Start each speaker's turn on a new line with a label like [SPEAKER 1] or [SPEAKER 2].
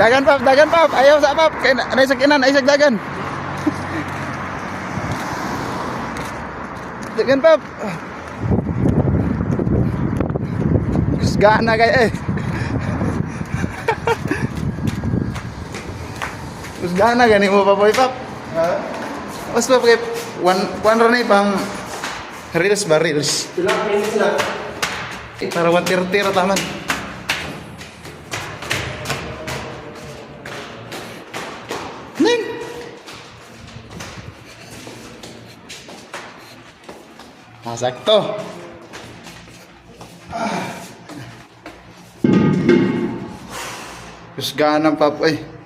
[SPEAKER 1] Dagan pap, dagan pap. Ayaw sa pap. Kay na sa kinan, ay dagan. dagan pap. Gusga na kay eh. Mas gana gani mo pa boy pap. Ha? Mas pap kay one one ronay pang reels ba reels.
[SPEAKER 2] Ilang minutes na.
[SPEAKER 1] Para one tir-tir taman. Ning. Ah, sakto. Ah. Kusgahan ng pap, eh.